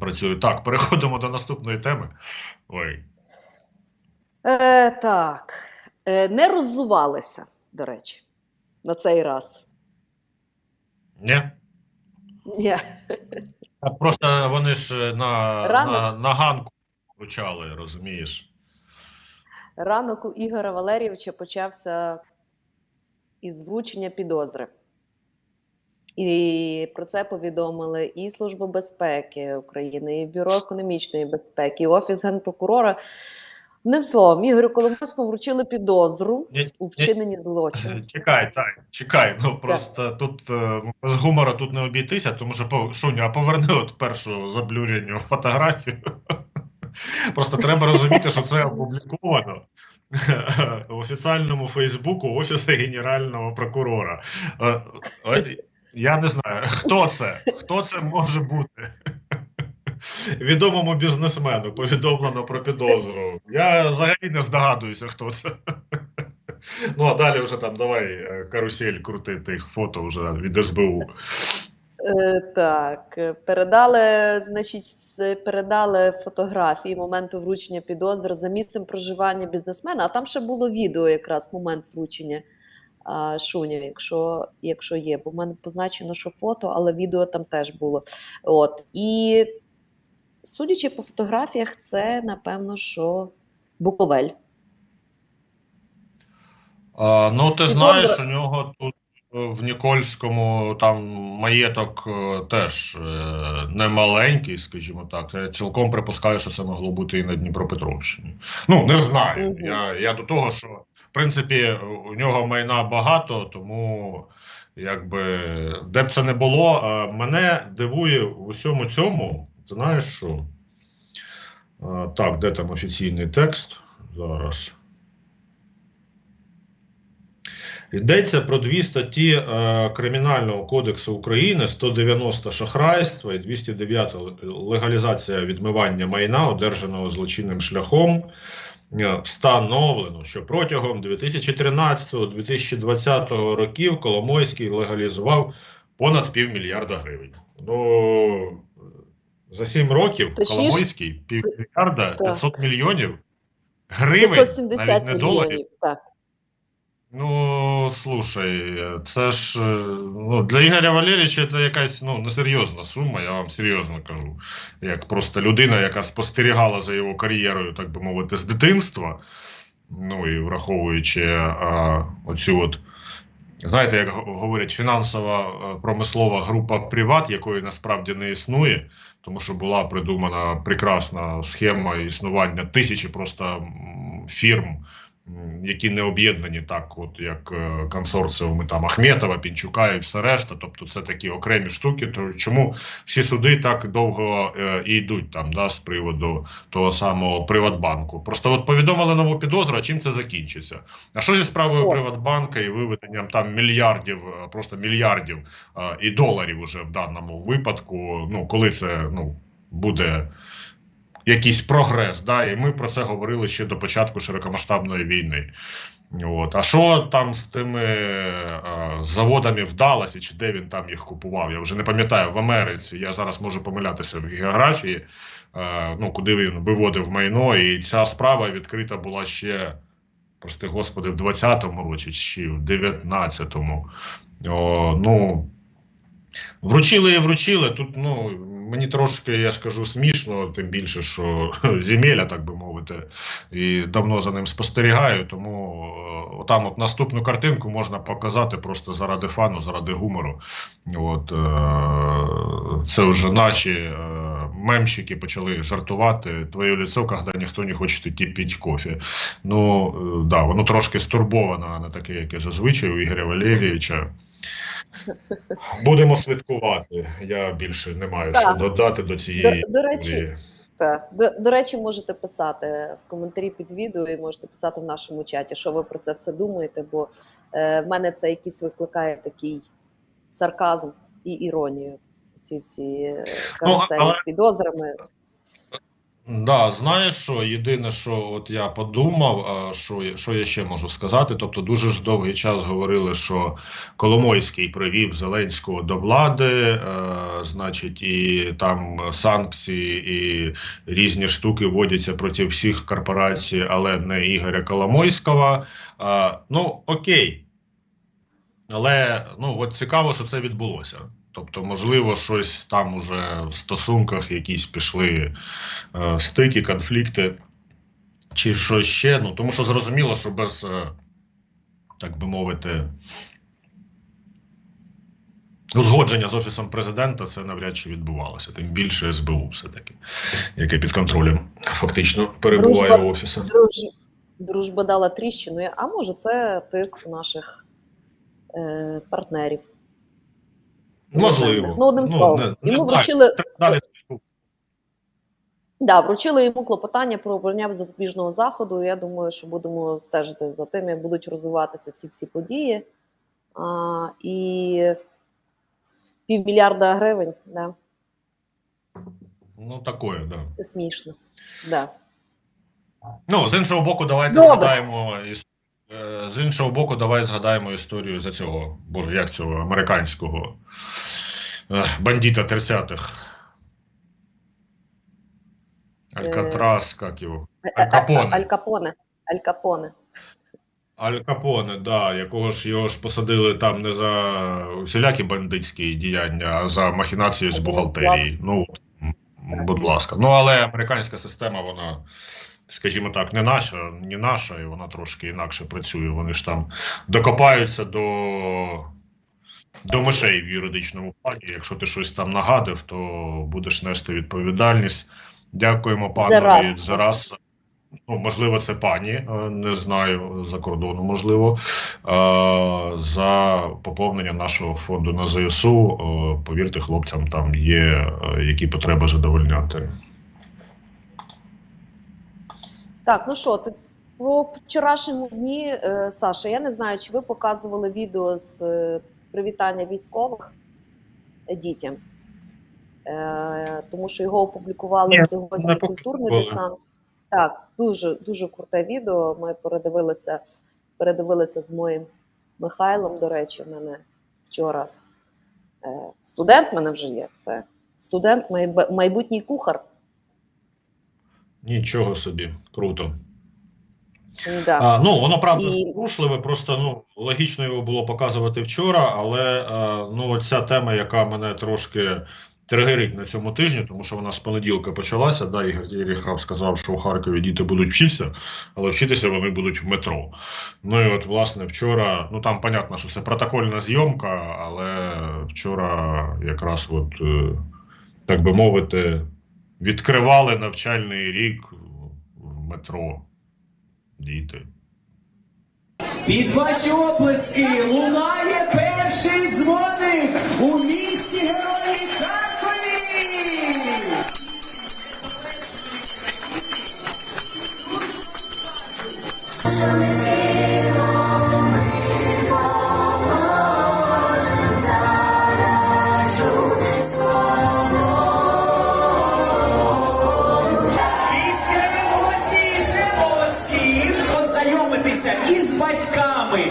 працює. Так, переходимо до наступної теми. Ой, Е, так. Е, не роззувалися, до речі, на цей раз. ні? Ні. Просто вони ж на, на, на ганку вручали, розумієш? Ранок у Ігоря Валерійовича почався із вручення підозри. І про це повідомили і Служба безпеки України, і Бюро економічної безпеки, і Офіс генпрокурора. Одним словом, Ігорю Коломойському вручили підозру Ні, у вчиненні злочину. Чекай, так, чекай. Ну просто тут е, ну, гумора тут не обійтися, тому що Шуня, а поверни от першу заблюренню фотографію. Просто треба розуміти, що це опубліковано в офіціальному Фейсбуку Офісу Генерального прокурора. Я не знаю, хто це? Хто це може бути? Відомому бізнесмену повідомлено про підозру. Я взагалі не здогадуюся, хто це. Ну, а далі вже там давай е, карусель крути тих фото вже від СБУ. Е, так, е, передали, значить, передали фотографії моменту вручення підозри за місцем проживання бізнесмена, а там ще було відео якраз момент вручення Шуня, якщо, якщо є. Бо в мене позначено, що фото, але відео там теж було. От. І судячи по фотографіях, це напевно, що Буковель. А, ну, ти знаєш, у нього тут е, в Нікольському там маєток е, теж е, не маленький, скажімо так. Я цілком припускаю, що це могло бути і на Дніпропетровщині. Ну, не знаю. Мгм. Я, я до того, що принципі у нього майна багато, тому якби де б це не було, мене дивує в усьому цьому. Знаєш що? Так, де там офіційний текст? Зараз. Йдеться про дві статті е, Кримінального кодексу України: 190 шахрайство і 209 легалізація відмивання майна, одержаного злочинним шляхом. Е, Встановлено, що протягом 2013-2020 років Коломойський легалізував понад півмільярда гривень. Ну, за 7 років Точніше, Коломойський півмільярда так. 500 мільйонів гривень, 570 навіть не доларів. мільйонів. Так. Ну, слушай, це ж е, ну, для Ігоря Валерійовича це якась ну, несерйозна сума, я вам серйозно кажу. Як просто людина, яка спостерігала за його кар'єрою, так би мовити, з дитинства. Ну і враховуючи а, оцю от, знаєте, як говорять, фінансова е, промислова група Приват, якої насправді не існує, тому що була придумана прекрасна схема існування тисячі просто фірм які не об'єднані так, от як е, консорціуми там Ахметова, Пінчука і все решта. Тобто це такі окремі штуки. То чому всі суди так довго е, і йдуть там, да, з приводу того самого Приватбанку? Просто от повідомили нову підозру, а чим це закінчиться? А що зі справою. Приватбанка і виведенням там мільярдів, е, просто мільярдів е, і доларів уже в даному випадку? Ну коли це ну буде якийсь прогрес, да, і ми про це говорили ще до початку широкомасштабної війни. От. А що там з тими е, заводами в Далласі, чи де він там їх купував? Я вже не пам'ятаю в Америці. Я зараз можу помилятися в географії, е, ну, куди він виводив майно, і ця справа відкрита була ще, прости господи, в 20-му році чи в 19-му. О, ну, Вручили і вручили. Тут ну мені трошки, я ж кажу, смішно, тим більше, що земеля, так би мовити, і давно за ним спостерігаю. Тому е, там от наступну картинку можна показати просто заради фану, заради гумору. От е, це вже наші е, мемщики почали жартувати. Твоє лицо, коли ніхто не хоче йти пити кофе. Ну да, воно трошки стурбовано, не таке, яке зазвичай у Ігоря Валерійовича. Будемо святкувати. Я більше не маю Так. що додати до До, цієї. до речі, ідеї. Так, до, до речі, можете писати в коментарі під відео і можете писати в нашому чаті, що ви про це все думаєте, бо е, в мене це якийсь викликає такий сарказм і іронію. Ці всі е, Ну, але- з підозрами. Да, знаєш що? Єдине, що от я подумав, що, що я ще можу сказати. Тобто, дуже ж довгий час говорили, що Коломойський привів Зеленського до влади, е, значить, і там санкції і різні штуки вводяться проти всіх корпорацій, але не Ігоря Коломойського. Е, ну, окей. Але ну, от цікаво, що це відбулося. Тобто, можливо, щось там уже в стосунках якісь пішли е, стики, конфлікти, чи щось ще. Ну, тому що зрозуміло, що без, е, так би мовити, узгодження з офісом президента це навряд чи відбувалося. Тим більше СБУ все-таки, яке під контролем фактично перебуває Дружба- в офісі. Друж... Дружба дала тріщину, а може це тиск наших е, партнерів. Можливо. Ну, одним словом, не- не йому знаю. вручили, Далі да, вручили йому клопотання про обрання запобіжного заходу. Я думаю, що будемо стежити за тим, як будуть розвиватися ці всі події. А, і півмільярда гривень, да, Ну, такое, да. це смішно. Да. Ну, з іншого боку, давайте згадаємо іс- е, з іншого боку, давай згадаємо історію за цього, боже, як цього американського е, бандита 30-х. Алькатрас, як його? Аль Капоне. Аль Капоне. Аль Капоне. Да, якого ж його ж посадили там не за усілякі бандитські діяння, а за махінації з бухгалтерії. Ну, будь ласка. Ну, але американська система, вона, скажімо так, не наша, не наша, і вона трошки інакше працює. Вони ж там докопаються до, до мишей в юридичному плані. Якщо ти щось там нагадив, то будеш нести відповідальність. Дякуємо панові Зараз. Ну, можливо, це пані, е, не знаю, за кордону, можливо, е, за поповнення нашого фонду на ЗСУ. Е, Повірте, хлопцям там є які потреби задовольняти. Так, ну що, ти по вчорашньому дні, е, Саша, я не знаю, чи ви показували відео з е, привітання військових дітям, е, тому що його опублікували Ні, сьогодні культурний десант. Так, дуже дуже круте відео. Ми передивилися, передивилися з моїм Михайлом. До речі, в мене вчора студент в мене вже є. Це студент, майбутній кухар. Нічого собі, круто. Да. А, ну, воно правда І- просто ну, логічно його було показувати вчора, але е, ну, ця тема, яка мене трошки тригерить на цьому тижні, тому що вона з понеділка почалася. Да, Ігор Єріхав сказав, що у Харкові діти будуть вчитися, але вчитися вони будуть в метро. Ну і от, власне, вчора, ну там понятно, що це протокольна зйомка, але вчора якраз, от, е, так би мовити, відкривали навчальний рік в метро. Діти. Під ваші оплески лунає перший дзвоник у місті Герої Харкові! Іскрами голосніше, і з батьками.